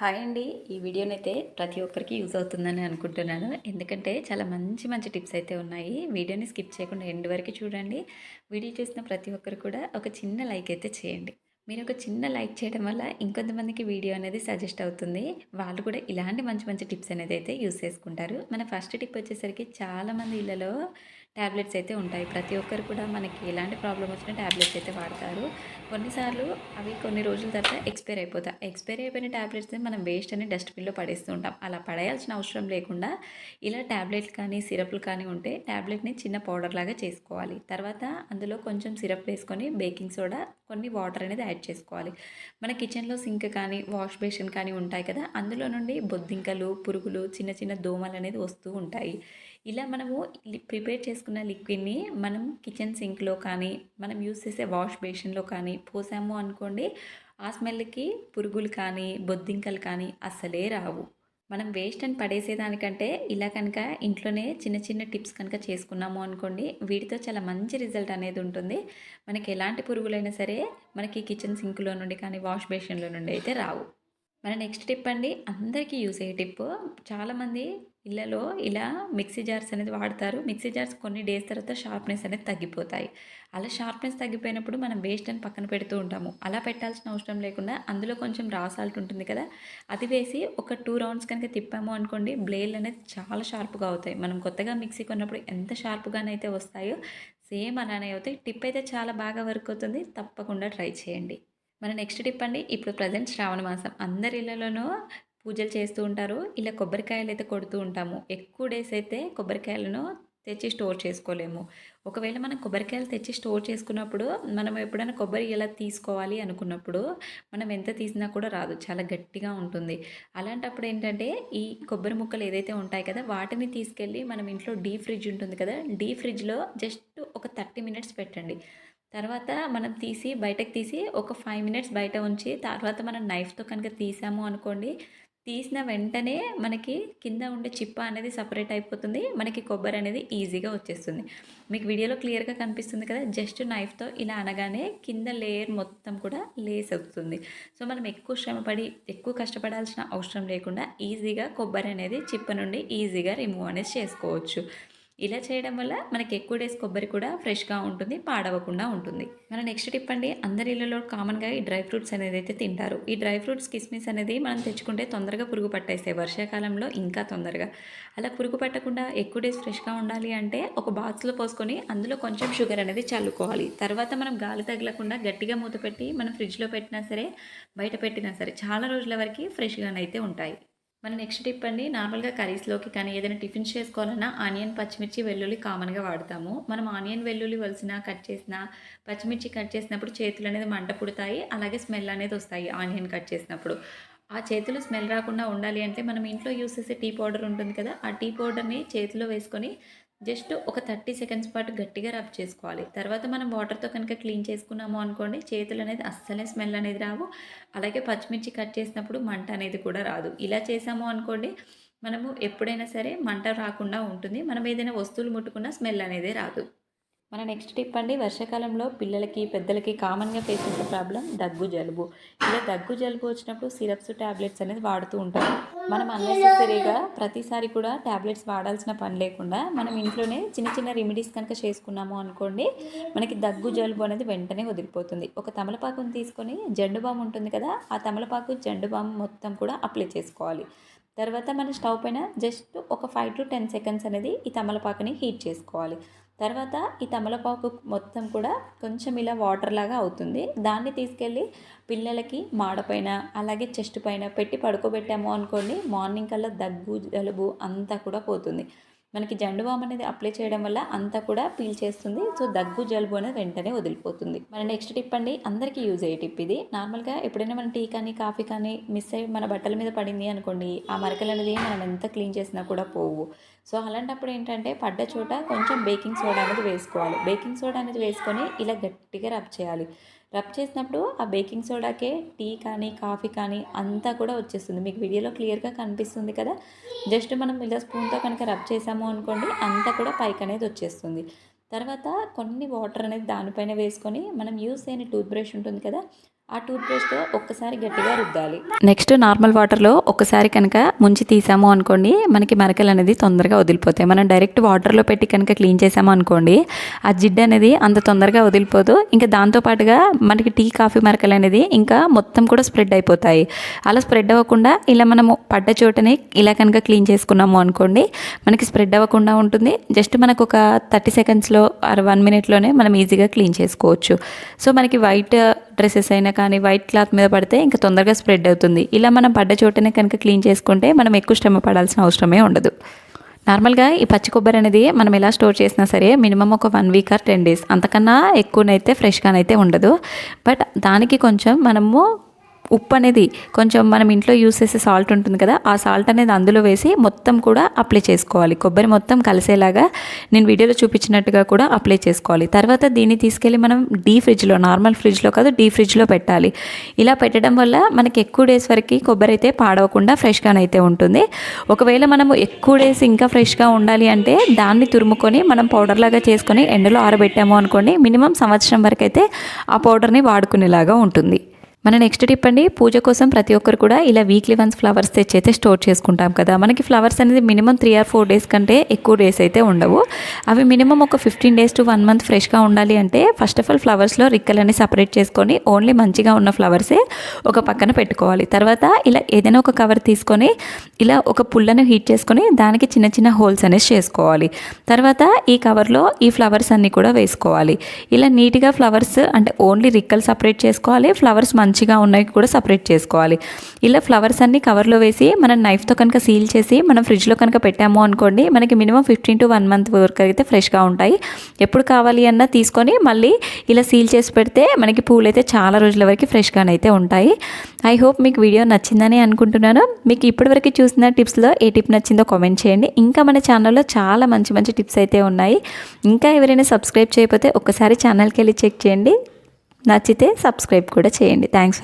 Hi అండి. ఈ వీడియోనైతే ప్రతి ఒక్కరికి యూజ్ అవుతుందని అనుకుంటున్నాను. ఎందుకంటే చాలా మంచి మంచి టిప్స్ అయితే ఉన్నాయి. వీడియోని స్కిప్ చేయకుండా ఎండ్ వరకు చూడండి. వీడియో చూసిన ప్రతి ఒక్కరు కూడా ఒక చిన్న లైక్ అయితే చేయండి. మీరు ఒక చిన్న లైక్ చేయడం వల్ల ఇంకొంతమందికి వీడియో అనేది సజెస్ట్ అవుతుంది. వాళ్ళు కూడా ఇలాంటి మంచి మంచి టిప్స్ అనేది అయితే యూస్ చేసుకుంటారు. మన ఫస్ట్ టిప్ వచ్చేసరికి చాలామంది ఇళ్ళలో ట్యాబ్లెట్స్ అయితే ఉంటాయి. ప్రతి ఒక్కరు కూడా మనకి ఎలాంటి ప్రాబ్లం వచ్చినా ట్యాబ్లెట్స్ అయితే వాడతారు. కొన్నిసార్లు అవి కొన్ని రోజుల తర్వాత ఎక్స్పైర్ అయిపోతాయి. ఎక్స్పైర్ అయిపోయిన ట్యాబ్లెట్స్ని మనం వేస్ట్ అని డస్ట్బిన్లో పడేస్తూ ఉంటాం. అలా పడేయాల్సిన అవసరం లేకుండా ఇలా ట్యాబ్లెట్లు కానీ సిరప్లు కానీ ఉంటే ట్యాబ్లెట్ని చిన్న పౌడర్ లాగా చేసుకోవాలి. తర్వాత అందులో కొంచెం సిరప్ వేసుకొని బేకింగ్ సోడా కొన్ని వాటర్ అనేది యాడ్ చేసుకోవాలి. మన కిచెన్లో సింక్ కానీ వాష్ బేసిన్ కానీ ఉంటాయి కదా అందులో నుండి బొద్దింకలు పురుగులు చిన్న చిన్న దోమలు అనేది వస్తూ ఉంటాయి. ఇలా మనము ప్రిపేర్ చేసుకున్న లిక్విడ్ని మనం కిచెన్ సింక్లో కానీ మనం యూస్ చేసే వాష్ బేసిన్లో కానీ పోసాము అనుకోండి ఆ స్మెల్కి పురుగులు కానీ బొద్దింకలు కానీ అస్సలే రావు. మనం వేస్ట్ అని పడేసేదానికంటే ఇలా కనుక ఇంట్లోనే చిన్న చిన్న టిప్స్ కనుక చేసుకున్నాము అనుకోండి వీటితో చాలా మంచి రిజల్ట్ అనేది ఉంటుంది. మనకి ఎలాంటి పురుగులైనా సరే మనకి కిచెన్ సింక్లో నుండి కానీ వాష్ బేసిన్లో నుండి అయితే రావు. మన నెక్స్ట్ టిప్ అండి అందరికీ యూస్ అయ్యే టిప్ చాలామంది ఇళ్ళలో ఇలా మిక్సీ జార్స్ అనేది వాడతారు. మిక్సీ జార్స్ కొన్ని డేస్ తర్వాత షార్ప్నెస్ అనేది తగ్గిపోతాయి. అలా షార్ప్నెస్ తగ్గిపోయినప్పుడు మనం వేస్ట్ అని పక్కన పెడుతూ ఉంటాము. అలా పెట్టాల్సిన అవసరం లేకుండా అందులో కొంచెం రా సాల్ట్ ఉంటుంది కదా అది వేసి ఒక టూ రౌండ్స్ కనుక తిప్పాము అనుకోండి బ్లేడ్లు అనేది చాలా షార్ప్గా అవుతాయి. మనం కొత్తగా మిక్సీ కొన్నప్పుడు ఎంత షార్ప్గానైతే వస్తాయో సేమ్ అలానే అవుతాయి. టిప్ అయితే చాలా బాగా వర్క్ అవుతుంది. తప్పకుండా ట్రై చేయండి. మన నెక్స్ట్ టిప్ అండి. ఇప్పుడు ప్రజెంట్ శ్రావణ మాసం. అందరి ఇళ్ళలోనూ పూజలు చేస్తూ ఉంటారు. ఇలా కొబ్బరికాయలు అయితే కొడుతూ ఉంటాము. ఎక్కువ డేస్ అయితే కొబ్బరికాయలను తెచ్చి స్టోర్ చేసుకోలేము. ఒకవేళ మనం కొబ్బరికాయలు తెచ్చి స్టోర్ చేసుకున్నప్పుడు మనం ఎప్పుడైనా కొబ్బరి ఇలా తీసుకోవాలి అనుకున్నప్పుడు మనం ఎంత తీసినా కూడా రాదు. చాలా గట్టిగా ఉంటుంది. అలాంటప్పుడు ఏంటంటే ఈ కొబ్బరి ముక్కలు ఏదైతే ఉంటాయి కదా వాటిని తీసుకెళ్ళి మనం ఇంట్లో డీ ఫ్రిడ్జ్ ఉంటుంది కదా డీ ఫ్రిడ్జ్లో జస్ట్ ఒక థర్టీ మినిట్స్ పెట్టండి. తర్వాత మనం తీసి బయటకు తీసి ఒక ఫైవ్ మినిట్స్ బయట ఉంచి తర్వాత మనం నైఫ్తో కనుక తీసాము అనుకోండి తీసిన వెంటనే మనకి కింద ఉండే చిప్ప అనేది సపరేట్ అయిపోతుంది. మనకి కొబ్బరి అనేది ఈజీగా వచ్చేస్తుంది. మీకు వీడియోలో క్లియర్గా కనిపిస్తుంది కదా జస్ట్ నైఫ్తో ఇలా అనగానే కింద లేయర్ మొత్తం కూడా లేస్ అవుతుంది సో మనం ఎక్కువ శ్రమపడి ఎక్కువ కష్టపడాల్సిన అవసరం లేకుండా ఈజీగా కొబ్బరి అనేది చిప్ప నుండి ఈజీగా రిమూవ్ అనేది చేసుకోవచ్చు. ఇలా చేయడం వల్ల మనకి ఎక్కువ డేస్ కొబ్బరి కూడా ఫ్రెష్గా ఉంటుంది పాడవకుండా ఉంటుంది. మన నెక్స్ట్ టిప్ అండి అందరి ఇళ్ళలో కామన్గా ఈ డ్రై ఫ్రూట్స్ అనేది అయితే తింటారు. ఈ డ్రై ఫ్రూట్స్ కిస్మిస్ అనేది మనం తెచ్చుకుంటే తొందరగా పురుగు పట్టేస్తాయి. వర్షాకాలంలో ఇంకా తొందరగా. అలా పురుగు పట్టకుండా ఎక్కువ డేస్ ఫ్రెష్గా ఉండాలి అంటే ఒక బాక్స్లో పోసుకొని అందులో కొంచెం షుగర్ అనేది చల్లుకోవాలి. తర్వాత మనం గాలి తగలకుండా గట్టిగా మూత పెట్టి మనం ఫ్రిడ్జ్లో పెట్టినా సరే బయట పెట్టినా సరే చాలా రోజుల వరకు ఫ్రెష్గానైతే ఉంటాయి. మన నెక్స్ట్ టిప్ అండి నార్మల్గా కర్రీస్లోకి కానీ ఏదైనా టిఫిన్ చేసుకోవాలన్నా ఆనియన్ పచ్చిమిర్చి వెల్లుల్లి కామన్గా వాడతాము. మనం ఆనియన్ వెల్లుల్లి వలిసిన కట్ చేసిన పచ్చిమిర్చి కట్ చేసినప్పుడు చేతులు అనేది మంట పుడతాయి అలాగే స్మెల్ అనేది వస్తాయి ఆనియన్ కట్ చేసినప్పుడు. ఆ చేతులు స్మెల్ రాకుండా ఉండాలి అంటే మనం ఇంట్లో యూస్ చేసే టీ పౌడర్ ఉంటుంది కదా ఆ టీ పౌడర్ని చేతిలో వేసుకొని జస్ట్ ఒక థర్టీ సెకండ్స్ పాటు గట్టిగా రబ్ చేసుకోవాలి. తర్వాత మనం వాటర్తో కనుక క్లీన్ చేసుకున్నాము అనుకోండి చేతులు అనేది అస్సలే స్మెల్ అనేది రావు. అలాగే పచ్చిమిర్చి కట్ చేసినప్పుడు మంట అనేది కూడా రాదు. ఇలా చేసాము అనుకోండి మనము ఎప్పుడైనా సరే మంట రాకుండా ఉంటుంది. మనం ఏదైనా వస్తువులు ముట్టుకున్నా స్మెల్ అనేది రాదు. మన నెక్స్ట్ టిప్ అండి వర్షాకాలంలో పిల్లలకి పెద్దలకి కామన్గా ఫేస్ చేసే ప్రాబ్లం దగ్గు జలుబు. ఇలా దగ్గు జలుబు వచ్చినప్పుడు సిరప్స్ ట్యాబ్లెట్స్ అనేది వాడుతూ ఉంటాం. మనం అన్నెసెసరీగా ప్రతిసారి కూడా ట్యాబ్లెట్స్ వాడాల్సిన పని లేకుండా మనం ఇంట్లోనే చిన్న చిన్న రెమెడీస్ కనుక చేసుకున్నాము అనుకోండి మనకి దగ్గు జలుబు అనేది వెంటనే వదిలిపోతుంది. ఒక తమలపాకుని తీసుకొని జండు బామ్ ఉంటుంది కదా ఆ తమలపాకు జండు బామ్ మొత్తం కూడా అప్లై చేసుకోవాలి. తర్వాత మన స్టవ్ పైన జస్ట్ ఒక ఫైవ్ టు టెన్ సెకండ్స్ అనేది ఈ తమలపాకుని హీట్ చేసుకోవాలి. తర్వాత ఈ తమలపాకు మొత్తం కూడా కొంచెం ఇలా వాటర్ లాగా అవుతుంది. దాన్ని తీసుకెళ్ళి పిల్లలకి మాడపైన అలాగే చెస్ట్ పైన పెట్టి పడుకోబెట్టాము అనుకోండి మార్నింగ్ కల్లా దగ్గు జలుబు అంతా కూడా పోతుంది. మనకి జండు బామ్ అనేది అప్లై చేయడం వల్ల అంతా కూడా పీల్ చేస్తుంది. సో దగ్గు జలుబు అనేది వెంటనే వదిలిపోతుంది. మన నెక్స్ట్ టిప్ అండి అందరికీ యూజ్ అయ్యే టిప్ ఇది. నార్మల్గా ఎప్పుడైనా మన టీ కానీ కాఫీ కానీ మిస్ అయ్యి మన బట్టల మీద పడింది అనుకోండి ఆ మరకలు అనేది మనం ఎంత క్లీన్ చేసినా కూడా పోవు. సో అలాంటప్పుడు ఏంటంటే పడ్డ చోట కొంచెం బేకింగ్ సోడా అనేది వేసుకోవాలి. బేకింగ్ సోడా అనేది వేసుకొని ఇలా గట్టిగా రబ్ చేయాలి. రబ్ చేసినప్పుడు ఆ బేకింగ్ సోడాకే టీ కానీ కాఫీ కానీ అంతా కూడా వచ్చేస్తుంది. మీకు వీడియోలో క్లియర్గా కనిపిస్తుంది కదా? జస్ట్ మనం ఇలా స్పూన్తో కనుక రబ్ చేసాము అనుకోండి అంతా కూడా పైకి అనేది వచ్చేస్తుంది. తర్వాత కొన్ని వాటర్ అనేది దానిపైన వేసుకొని మనం యూస్ చేయని టూత్ బ్రష్ ఉంటుంది కదా ఆ టూత్పేస్ట్తో ఒక్కసారి గట్టిగా రుద్దాలి. నెక్స్ట్ నార్మల్ వాటర్లో ఒక్కసారి కనుక ముంచి తీసాము అనుకోండి మనకి మరకలు అనేది తొందరగా వదిలిపోతాయి. మనం డైరెక్ట్ వాటర్లో పెట్టి కనుక క్లీన్ చేసాము అనుకోండి ఆ జిడ్డు అనేది అంత తొందరగా వదిలిపోదు. ఇంకా దాంతోపాటుగా మనకి టీ కాఫీ మరకలు అనేది ఇంకా మొత్తం కూడా స్ప్రెడ్ అయిపోతాయి. అలా స్ప్రెడ్ అవ్వకుండా ఇలా మనము పడ్డ చోటని ఇలా కనుక క్లీన్ చేసుకున్నాము అనుకోండి మనకి స్ప్రెడ్ అవ్వకుండా ఉంటుంది. జస్ట్ మనకు ఒక థర్టీ సెకండ్స్లో ఆర్ వన్ మినిట్లోనే మనం ఈజీగా క్లీన్ చేసుకోవచ్చు. సో మనకి వైట్ డ్రెస్సెస్ అయినా కానీ వైట్ క్లాత్ మీద పడితే ఇంకా తొందరగా స్ప్రెడ్ అవుతుంది. ఇలా మనం పడ్డ చోటనే కనుక క్లీన్ చేసుకుంటే మనం ఎక్కువ శ్రమ పడాల్సిన అవసరమే ఉండదు. నార్మల్గా ఈ పచ్చి కొబ్బరి అనేది మనం ఎలా స్టోర్ చేసినా సరే మినిమం ఒక one week or ten days. అంతకన్నా ఎక్కువనైతే ఫ్రెష్గానైతే ఉండదు. బట్ దానికి కొంచెం మనము ఉప్పు అనేది కొంచెం మనం ఇంట్లో యూస్ చేసే సాల్ట్ ఉంటుంది కదా ఆ సాల్ట్ అనేది అందులో వేసి మొత్తం కూడా అప్లై చేసుకోవాలి. కొబ్బరి మొత్తం కలిసేలాగా నేను వీడియోలో చూపించినట్టుగా కూడా అప్లై చేసుకోవాలి. తర్వాత దీన్ని తీసుకెళ్ళి మనం డీ ఫ్రిడ్జ్లో నార్మల్ ఫ్రిడ్జ్లో కాదు డీ ఫ్రిడ్జ్లో పెట్టాలి. ఇలా పెట్టడం వల్ల మనకి ఎక్కువ డేస్ వరకు కొబ్బరి అయితే పాడవకుండా ఫ్రెష్గానైతే ఉంటుంది. ఒకవేళ మనము ఎక్కువ డేస్ ఇంకా ఫ్రెష్గా ఉండాలి అంటే దాన్ని తురుముకొని మనం పౌడర్ లాగా చేసుకొని ఎండలో ఆరబెట్టాము అనుకోండి మినిమం సంవత్సరం వరకు అయితే ఆ పౌడర్ని వాడుకునేలాగా ఉంటుంది. మన నెక్స్ట్ టిప్ అండి పూజ కోసం ప్రతి ఒక్కరు కూడా ఇలా వీక్లీ వన్స్ ఫ్లవర్స్ తెచ్చి అయితే స్టోర్ చేసుకుంటాం కదా. మనకి ఫ్లవర్స్ అనేది minimum three or four days కంటే ఎక్కువ డేస్ అయితే ఉండవు. అవి మినిమం ఒక fifteen days to one month ఫ్రెష్గా ఉండాలి అంటే ఫస్ట్ ఆఫ్ ఆల్ ఫ్లవర్స్లో రిక్కలన్నీ సపరేట్ చేసుకొని ఓన్లీ మంచిగా ఉన్న ఫ్లవర్సే ఒక పక్కన పెట్టుకోవాలి. తర్వాత ఇలా ఏదైనా ఒక కవర్ తీసుకొని ఇలా ఒక పుల్లను హీట్ చేసుకొని దానికి చిన్న చిన్న హోల్స్ అనేసి చేసుకోవాలి. తర్వాత ఈ కవర్లో ఈ ఫ్లవర్స్ అన్నీ కూడా వేసుకోవాలి. ఇలా నీట్గా ఫ్లవర్స్ అంటే ఓన్లీ రిక్కలు సపరేట్ చేసుకోవాలి ఫ్లవర్స్ మంచిగా ఉన్నాయి కూడా సపరేట్ చేసుకోవాలి. ఇలా ఫ్లవర్స్ అన్ని కవర్లో వేసి మనం నైఫ్తో కనుక సీల్ చేసి మనం ఫ్రిడ్జ్లో కనుక పెట్టాము అనుకోండి మనకి minimum fifteen to one month వరకు అయితే ఫ్రెష్గా ఉంటాయి. ఎప్పుడు కావాలి అన్నా తీసుకొని మళ్ళీ ఇలా సీల్ చేసి పెడితే మనకి పూలు అయితే చాలా రోజుల వరకు ఫ్రెష్గానైతే ఉంటాయి. ఐ హోప్ మీకు వీడియో నచ్చిందని అనుకుంటున్నాను. మీకు ఇప్పటివరకు చూసిన టిప్స్లో ఏ టిప్ నచ్చిందో కామెంట్ చేయండి. ఇంకా మన ఛానల్లో చాలా మంచి మంచి టిప్స్ అయితే ఉన్నాయి. ఇంకా ఎవరైనా సబ్స్క్రైబ్ చేయకపోతే ఒక్కసారి ఛానల్కి వెళ్ళి చెక్ చేయండి. నచ్చితే సబ్స్క్రైబ్ కూడా చేయండి. థ్యాంక్స్